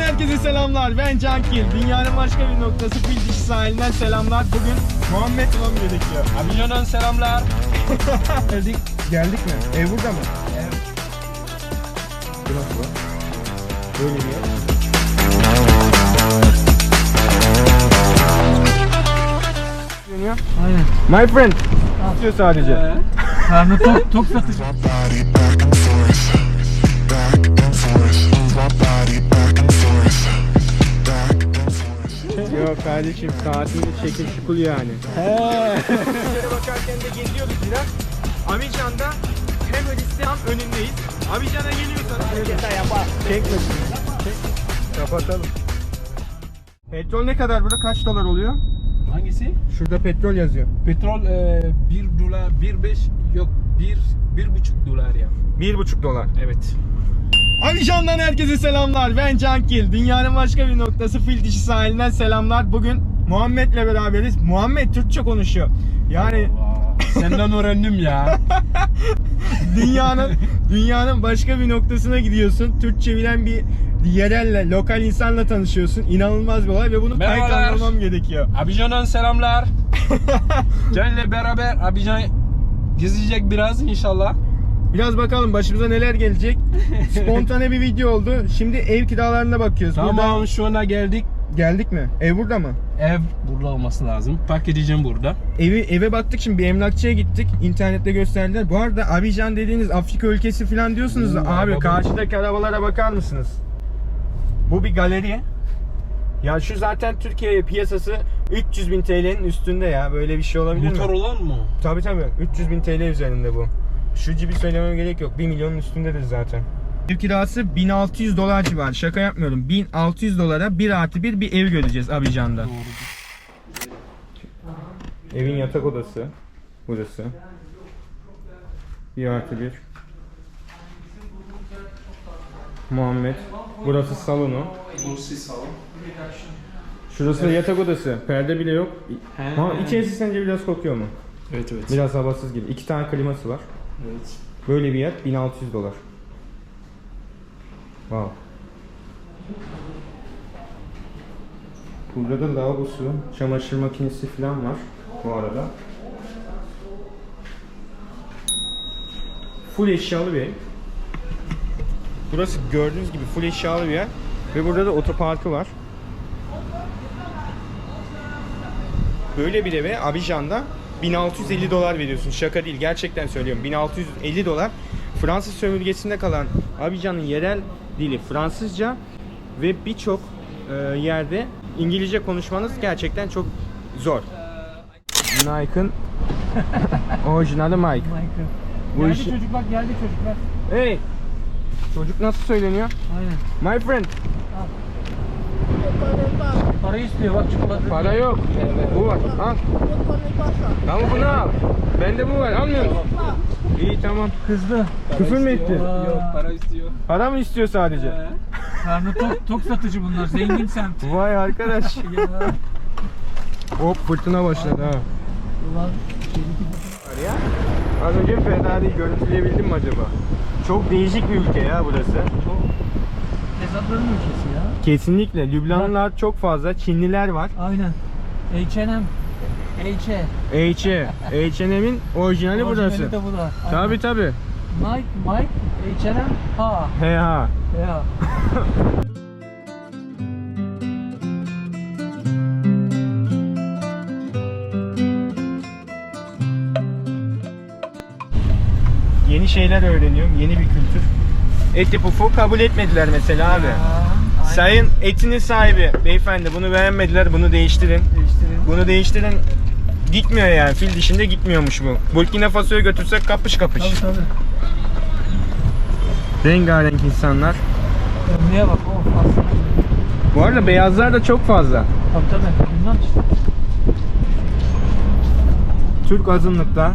herkese selamlar. Ben Cankil. Dünyanın başka bir noktası fil dişi sahilinden selamlar. Bugün Muhammed olmam gerekiyor. Abijo'dan selamlar. Geldik. Geldik mi? Ev burada mı? Evet. Burası var. Böyle bir yer. Dönüyor. Aynen. My friend. Diyor sadece. Karnı tok, tok satıcı. Kardeşim saatinde çekim şukul yani. Dışarı bakarken de geziyoruz biraz. Abidjan'da hem Hristiyan hem önündeyiz. Abidjan'a geliyorsanız Çekmesin. Çek. Kapatalım. Petrol ne kadar burada? Kaç dolar oluyor? Hangisi? Şurada petrol yazıyor. Petrol 1 dolar, 1.5 yok 1 bir buçuk dolar ya. Bir buçuk dolar. Evet. Abidjan'dan herkese selamlar. Ben Cankil. Dünyanın başka bir noktası fil dişi sahilinden selamlar. Bugün Muhammed'le beraberiz. Muhammed Türkçe konuşuyor. Yani Senden öğrendim ya. dünyanın dünyanın başka bir noktasına gidiyorsun. Türkçe bilen bir yerelle, lokal insanla tanışıyorsun. İnanılmaz bir olay ve bunu kayıt Merhabalar. almam gerekiyor. Abijo'dan selamlar. Can'la beraber Abijan gezecek biraz inşallah. Biraz bakalım başımıza neler gelecek. Spontane bir video oldu. Şimdi ev kiralarına bakıyoruz. Tamam Burada şu ana geldik. geldik mi? Ev burada mı? Ev burada olması lazım. Park edeceğim burada. Evi eve baktık şimdi bir emlakçıya gittik. İnternette gösterdiler. Bu arada Abidjan dediğiniz Afrika ülkesi falan diyorsunuz da Oo, abi baba. karşıdaki arabalara bakar mısınız? Bu bir galeri. Ya şu zaten Türkiye piyasası 300 bin TL'nin üstünde ya. Böyle bir şey olabilir Motor mi? olan mı? Tabii tabii. 300 bin TL üzerinde bu. Şu cibi söylememe gerek yok. 1 milyonun üstündedir zaten. Ev kirası 1600 dolar civarı. Şaka yapmıyorum. 1600 dolara 1 artı 1 bir ev göreceğiz Abidjan'da. Evin yatak odası. Burası. 1 artı 1. Muhammed. Burası salonu. Burası salon. Şurası da yatak odası. Perde bile yok. He. Ha, içerisi sence biraz kokuyor mu? Evet evet. Biraz havasız gibi. İki tane kliması var. Evet. Böyle bir yer 1600 dolar. Wow. Burada da lavabosu, çamaşır makinesi falan var bu arada. Full eşyalı bir ev. Burası gördüğünüz gibi full eşyalı bir yer. Ve burada da otoparkı var. Böyle bir eve Abidjan'da 1650 dolar veriyorsun. Şaka değil gerçekten söylüyorum. 1650 dolar Fransız sömürgesinde kalan Abidjan'ın yerel dili Fransızca ve birçok e, yerde İngilizce konuşmanız gerçekten çok zor. Nike'ın orijinali Mike. Bu geldi işi- çocuklar geldi çocuklar. Hey! Çocuk nasıl söyleniyor? Aynen. My friend. Para istiyor bak çikolata. Para yok. Bu var. Al. Tamam bunu al. Bende bu var. Almıyor musun? İyi tamam. Kızdı. Küfür mü etti? Yok para istiyor. Para mı istiyor sadece? Karnı tok, tok satıcı bunlar. Zengin semt. Vay arkadaş. Hop fırtına başladı ha. Ulan Var ya. Az önce Ferrari'yi görüntüleyebildim mi acaba? Çok değişik bir ülke ya burası. çok tezatların ülkesi. Kesinlikle. Lübnanlılar çok fazla. Çinliler var. Aynen. H&M. H&M. H&M. H&M'in orijinali burası. de bu da. Tabi tabi. Nike, Mike, H&M, ha. He ha. Ya. Yeni şeyler öğreniyorum. Yeni bir kültür. Eti pufu kabul etmediler mesela abi. Sayın etinin sahibi beyefendi bunu beğenmediler bunu değiştirin. Değiştirelim. Bunu değiştirin. Gitmiyor yani fil dişinde gitmiyormuş bu. Burkina Faso'ya götürsek kapış kapış. Tabii tabii. Rengarenk insanlar. Örneğe bak o aslında. Bu arada beyazlar da çok fazla. Tabii tabii. Bundan işte. Türk azınlıkta.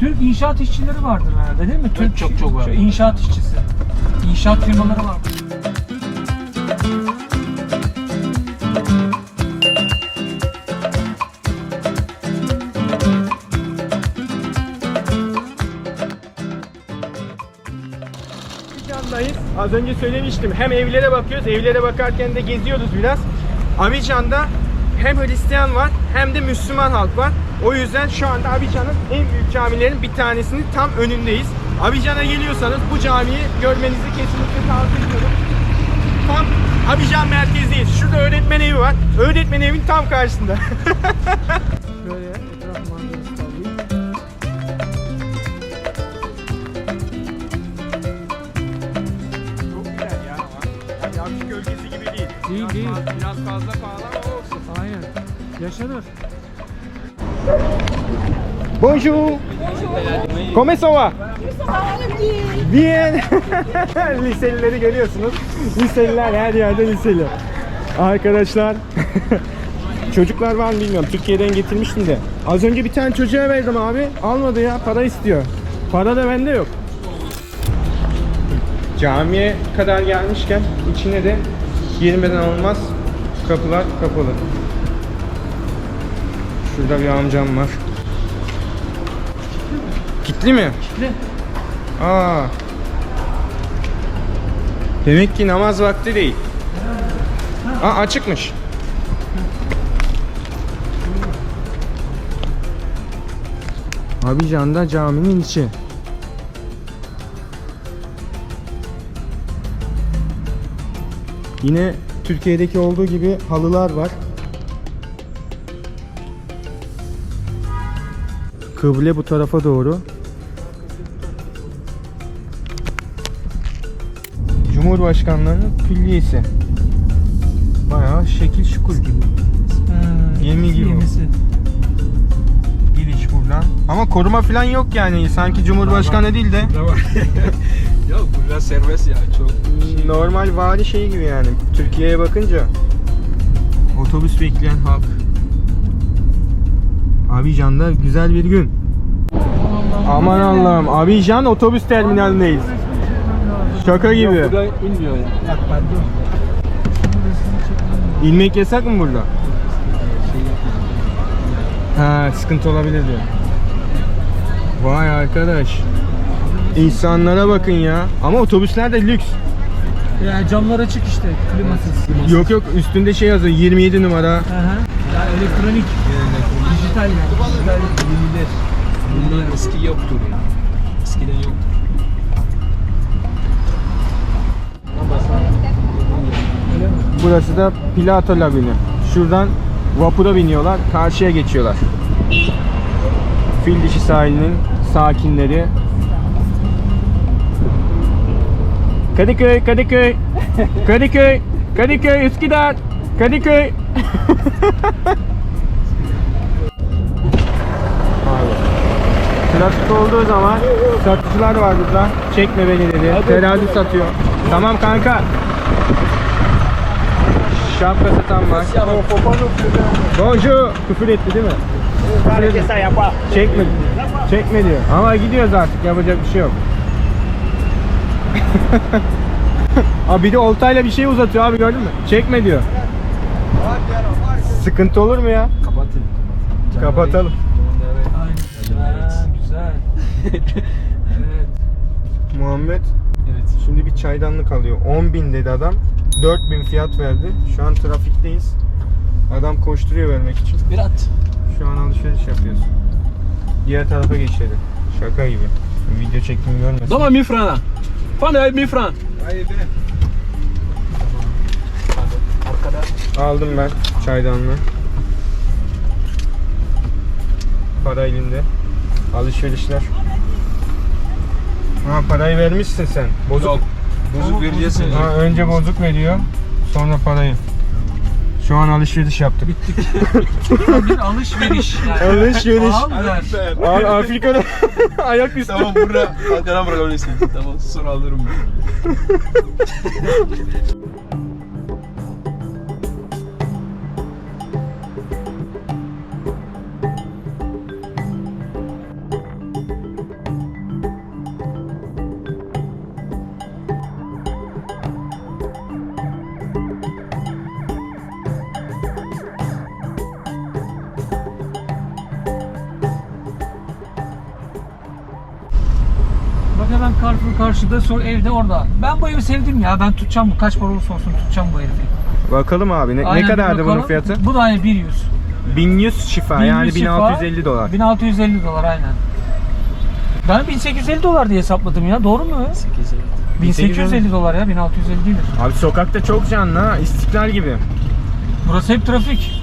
Türk inşaat işçileri vardır herhalde değil mi? Türk çok çok var. İnşaat işçisi. İnşaat firmaları var. Az önce söylemiştim. Hem evlere bakıyoruz, evlere bakarken de geziyoruz biraz. Abidjan'da hem Hristiyan var hem de Müslüman halk var. O yüzden şu anda Abidjan'ın en büyük camilerin bir tanesinin tam önündeyiz. Abidjan'a geliyorsanız bu camiyi görmenizi kesinlikle tavsiye ediyorum. Tam Abidjan merkezdeyiz. Şurada öğretmen evi var. Öğretmen evin tam karşısında. değil. Değil, biraz değil. Fazla, biraz fazla pahalı ama olsun. Aynen. Yaşanır. Bonjour. Comment ça va? Bien. Liselileri görüyorsunuz. Liseliler her yerde liseli. Arkadaşlar. Çocuklar var mı bilmiyorum. Türkiye'den getirmiştim de. Az önce bir tane çocuğa verdim abi. Almadı ya. Para istiyor. Para da bende yok. Camiye kadar gelmişken içine de girmeden olmaz. Kapılar kapalı. Şurada bir amcam var. Kitli mi? Kitli. Aa. Demek ki namaz vakti değil. Aa açıkmış. Abidjan'da caminin içi. Yine Türkiye'deki olduğu gibi halılar var. Kıble bu tarafa doğru. Cumhurbaşkanlarının külliyesi. Bayağı şekil şukul gibi. Yemi gibi. Yemisi. Giriş buradan. Ama koruma falan yok yani. Sanki Cumhurbaşkanı değil de Yok burada serbest ya çok şey. normal vali şeyi gibi yani. Türkiye'ye bakınca otobüs bekleyen halk. Abidjan'da güzel bir gün. Aman Allah'ım. Abidjan otobüs terminalindeyiz. Şaka gibi. Burada inmiyor ya. İnmek yasak mı burada? Ha sıkıntı olabilir diyor. Vay arkadaş. İnsanlara bakın ya. Ama otobüsler de lüks. Ya camlar açık işte. Klimasız. Yok yok üstünde şey yazıyor 27 numara. Hı hı. Ya elektronik. Dijital yani. Dijital. Yeniler. Bunlar eski yoktur ya. Eskiden yoktu. Öyle mi? Burası da Pilato Lagunu. Şuradan vapura biniyorlar, karşıya geçiyorlar. Fil dişi sahilinin sakinleri. Kadıköy, Kadıköy, Kadıköy, Kadıköy, Üsküdar, Kadıköy. Trafik olduğu zaman satıcılar var burada. Çekme beni dedi. Terazi satıyor. Tamam kanka. Şapka satan var. Bonjour. Küfür etti değil mi? Küfür etti. Çekme. Çekme diyor. Ama gidiyoruz artık. Yapacak bir şey yok. abi bir de oltayla bir şey uzatıyor abi gördün mü? Çekme diyor. Sıkıntı olur mu ya? Kapatın. Kapatalım. Aynen. Ha, güzel. evet. Muhammed Evet. şimdi bir çaydanlık alıyor. 10 bin dedi adam. 4000 fiyat verdi. Şu an trafikteyiz. Adam koşturuyor vermek için. Bir at. Şu an alışveriş yapıyoruz. Diğer tarafa geçelim. Şaka gibi. Video çektiğimi görmesin. Doma mi frana. Fana mi fran. Aldım ben çaydanlığı. Para elinde. Alışverişler. Ha parayı vermişsin sen. Bozuk. Yok. Bozuk vereceğiz. Ha, önce bozuk veriyor. Sonra parayı. Şu an alışveriş yaptık. bir alışveriş. Yani. Alışveriş. Al ver. Al Afrika'da ayak üstü. Tamam burada arkana bırakabilirsin. Tamam sonra alırım Abi karşıda sonra evde orada. Ben bu evi sevdim ya. Ben tutacağım bu. Kaç para olursa olsun tutacağım bu herifi. Bakalım abi ne, ne Aynen, bir kadardı bunun bakalım. fiyatı? Bu da aynı 100. 1100 şifa yani 1100 şifa, 1650 dolar. 1650 dolar aynen. Ben 1850 dolar diye hesapladım ya. Doğru mu? 1850 dolar ya. 1650 değildir. Abi sokakta çok canlı ha. İstiklal gibi. Burası hep trafik.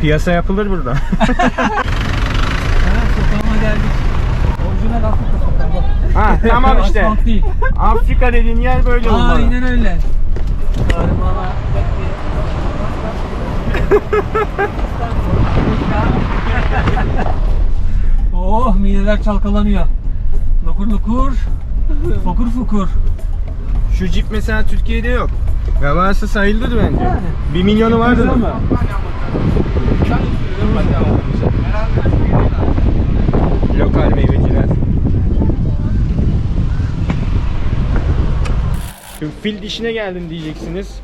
Piyasa yapılır burada. Ha, sokağıma geldik. Orijinal Afrika. Ha tamam işte. Asfalt değil. Afrika dediğin yer böyle olmalı. Aynen öyle. Oh mideler çalkalanıyor. Lokur lokur. Fokur fokur. Şu Jeep mesela Türkiye'de yok. Ya varsa sayılır bence. Yani. 1 milyonu vardır. Mi? Lokal meyveciler. Şimdi fil dişine geldim diyeceksiniz.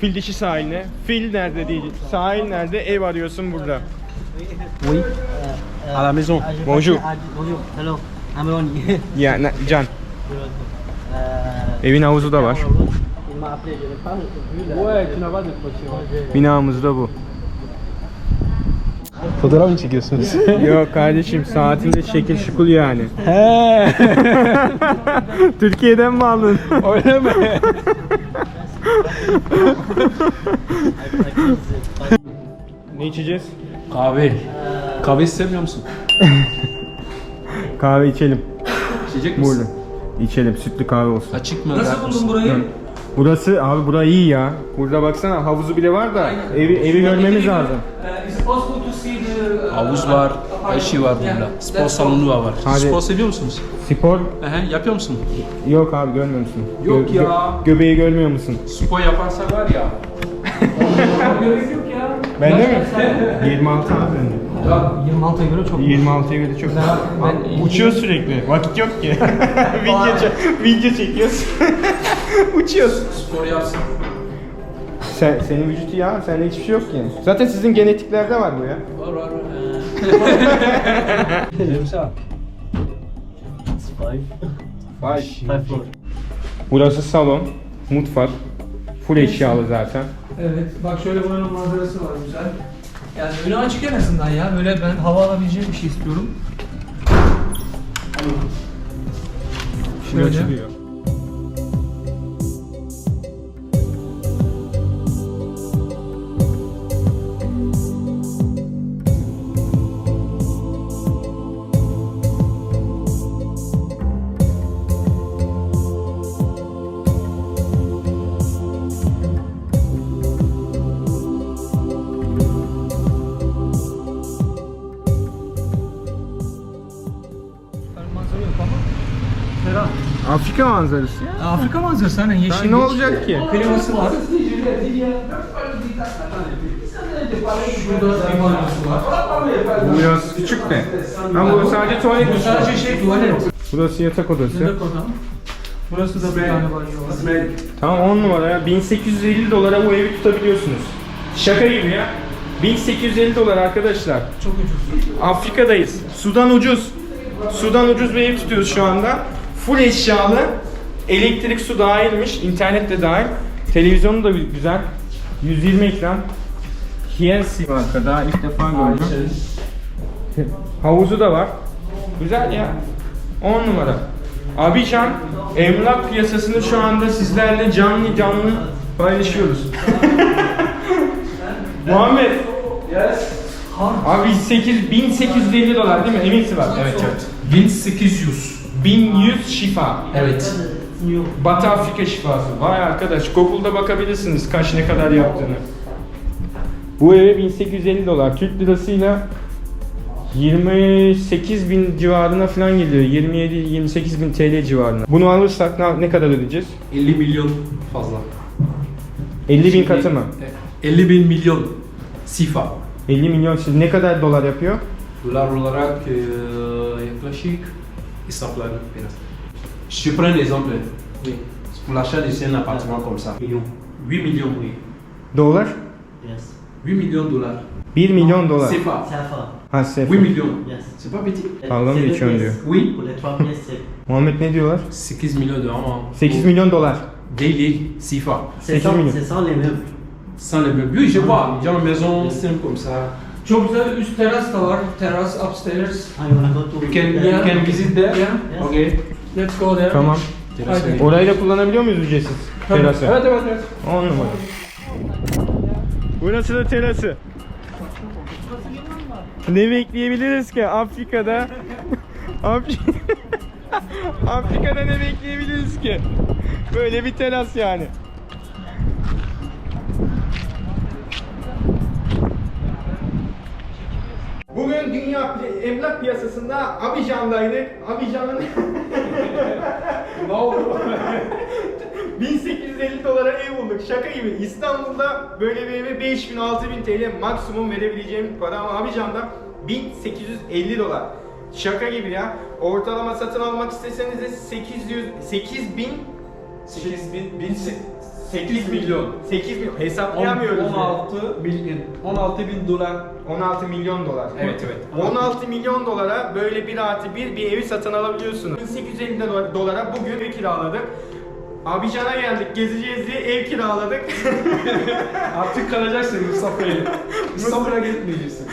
Fil dişi sahiline. Fil nerede diyecek. Sahil nerede? Ev arıyorsun burada. Oui. À la maison. Bonjour. bonjour. Hello. I'm Ronnie. Ya Can. Euh, Evin havuzu da var. Il m'a appelé, Fotoğraf mı çekiyorsunuz? Yok kardeşim saatinde şekil şukul yani. He. Türkiye'den mi aldın? Öyle mi? ne içeceğiz? Kahve. Kahve istemiyor musun? Kahve içelim. İçecek Burada. misin? İçelim. Sütlü kahve olsun. Açık mı? Nasıl buldun burayı? Burası abi bura iyi ya. Burada baksana havuzu bile var da evi evi görmemiz lazım. The, uh, Havuz var, her şey var burada. Spor salonu da var. Hadi. Spor seviyor musunuz? Spor Ehe, yapıyor musun? yok abi görmüyor musun? Yok ya. göbeği görmüyor musun? Spor yaparsa var ya. Gerek yok ya. Bende mi? 26 abi bende. 26'ya göre çok. 26'ya göre çok. Ben- Uçuyor sürekli. Vakit yok ki. video, çek- video çekiyoruz. Uçuyoruz. Spor yapsın. Sen, senin vücut ya, sende hiçbir şey yok ki. Zaten sizin genetiklerde var bu ya. Var var var. It's five. Vay. Five floor. Burası salon, mutfak. Full eşyalı zaten. Evet. Bak şöyle buranın manzarası var güzel. Yani önü açık en azından ya. Böyle ben hava alabileceğim bir şey istiyorum. Şöyle. Açılıyor. Afrika manzarası ya. Afrika manzarası hani yeşil. Ne olacak ki? Kliması. Şurada var. Bu biraz küçük de. Ama bu sadece tuvalet. Bu sadece şey tuvalet. Burası yatak odası. Yatak odam. Burası da bir tane banyo var. Tamam 10 numara ya. 1850 dolara bu evi tutabiliyorsunuz. Şaka gibi ya. 1850 dolar arkadaşlar. Çok ucuz. Afrika'dayız. Sudan ucuz. Sudan ucuz bir ev tutuyoruz şu anda. Full eşyalı. Elektrik su dahilmiş. internet de dahil. Televizyonu da güzel. 120 ekran. Hiensi markada ilk defa gördüm. Havuzu da var. Güzel ya. 10 numara. Abidjan emlak piyasasını şu anda sizlerle canlı canlı paylaşıyoruz. Muhammed. Abi 8 1850 dolar değil mi? Eminsin bak. Evet evet. 1800. 1100 şifa. Evet. Batı Afrika şifası. Vay arkadaş Google'da bakabilirsiniz kaç ne kadar yaptığını. Bu eve 1850 dolar. Türk lirasıyla 28 bin civarına falan geliyor. 27-28 bin TL civarına. Bunu alırsak ne, ne kadar ödeyeceğiz? 50 milyon fazla. 50 bin katı mı? 50 bin milyon sifa. 50 milyon siz ne kadar dolar yapıyor? Dolar olarak e, yaklaşık Je prends un exemple. Oui. Pour l'achat d'un appartement comme ça. 8 millions, oui. Dollars? Yes. 8 millions de dollars. 1 million de dollars. C'est pas. Ah, c'est 8 millions. Yes. C'est pas petit. Pardon, je suis Oui. Pour les 3 pièces, c'est. On va mettre dollars C'est 15 millions de dollars. C'est 15 millions de dollars. Daily, SIFA. C'est sans les meubles. Sans les meubles. Oui, je vois. J'ai une maison simple comme ça. Çok güzel üst teras da var. Teras upstairs. You wanna go to You can, you can visit there. Yeah. Yes. Okay. Let's go there. Tamam. Orayı da kullanabiliyor muyuz ücretsiz? Terası. Evet evet evet. 10 numara. Burası da terası. Ne bekleyebiliriz ki Afrika'da? Afri- Afrika'da ne bekleyebiliriz ki? Böyle bir teras yani. Bugün dünya emlak piyasasında Abidjan'daydık. Abidjan'ın ne oldu? 1850 dolara ev bulduk. Şaka gibi. İstanbul'da böyle bir eve 5000 6000 TL maksimum verebileceğim para ama Abidjan'da 1850 dolar. Şaka gibi ya. Ortalama satın almak isteseniz de 800 8000 8000 bin 8 milyon. 8 milyon. Hesaplayamıyoruz. yani. 16 milyon 16 bin dolar. 16 milyon dolar. Evet, evet. 16 milyon dolara böyle bir artı bir bir evi satın alabiliyorsunuz. 1850 dolar- dolara bugün ev kiraladık. Abidjan'a geldik gezeceğiz diye ev kiraladık. Artık kalacaksın Mustafa ile. İstanbul'a gitmeyeceksin.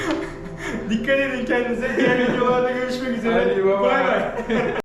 Dikkat edin kendinize. Diğer videolarda görüşmek üzere. Hadi bye bye. Bay bay.